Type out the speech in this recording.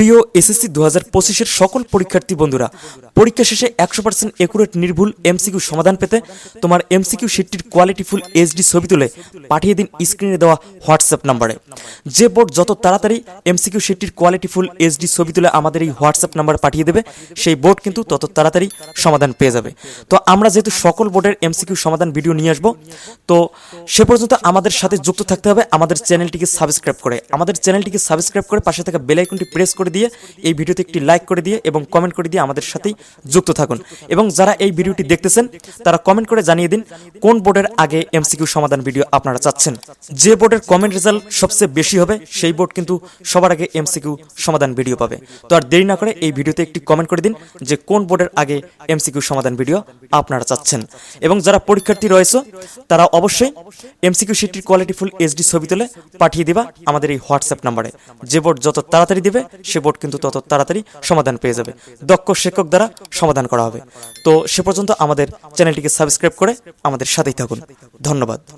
প্রিয় এসএসসি দু হাজার পঁচিশের সকল পরীক্ষার্থী বন্ধুরা, পরীক্ষা শেষে একশো পার্সেন্ট একুরেট নির্ভুল এমসিকিউ সমাধান পেতে তোমার এমসিকিউ শিটটির কোয়ালিটিফুল এইচডি ছবি তুলে পাঠিয়ে দিন স্ক্রিনে দেওয়া হোয়াটসঅ্যাপ নাম্বারে যে বোর্ড যত তাড়াতাড়ি এমসিকিউ শিটটির কোয়ালিটিফুল এইচডি ছবি তুলে আমাদের এই হোয়াটসঅ্যাপ নাম্বার পাঠিয়ে দেবে, সেই বোর্ড কিন্তু তত তাড়াতাড়ি সমাধান পেয়ে যাবে। তো আমরা যেহেতু সকল বোর্ডের এমসিকিউ সমাধান ভিডিও নিয়ে আসব, তো সে পর্যন্ত আমাদের সাথে যুক্ত থাকতে হবে। আমাদের চ্যানেলটিকে সাবস্ক্রাইব করে। আমাদের চ্যানেলটিকে সাবস্ক্রাইব করে পাশে থাকা বেল আইকনটি প্রেস করে দিয়ে এই ভিডিওতে একটি লাইক করে দিয়ে এবং কমেন্ট করে দিয়ে আমাদের সাথেই যুক্ত থাকুন। এবং যারা এই ভিডিওটি দেখতেছেন, তারা কমেন্ট করে জানিয়ে দিন কোন বোর্ডের আগে এমসিকিউ সমাধান ভিডিও আপনারা চাচ্ছেন। যে বোর্ডের কমেন্ট রেজাল্ট সবচেয়ে বেশি হবে, সেই বোর্ড কিন্তু সবার আগে এমসিকিউ সমাধান ভিডিও পাবে। তো আর দেরি না করে এই ভিডিওতে একটি কমেন্ট করে দিন যে কোন বোর্ডের আগে এমসিকিউ সমাধান ভিডিও আপনারা চাচ্ছেন। এবং যারা পরীক্ষার্থী রয়েছে, তারা অবশ্যই এমসিকিউ শিটটির কোয়ালিটি ফুল এইচডি ছবি তুলে পাঠিয়ে দিবা আমাদের এই হোয়াটসঅ্যাপ নাম্বারে যে বোর্ড যত তাড়াতাড়ি দিবে, সে বোর্ড কিন্তু তত তাড়াতাড়ি সমাধান পেয়ে যাবে। দক্ষ শিক্ষক দ্বারা সমাধান করা হবে। তো সে পর্যন্ত আমাদের চ্যানেলটিকে সাবস্ক্রাইব করে আমাদের সাথেই থাকুন। ধন্যবাদ।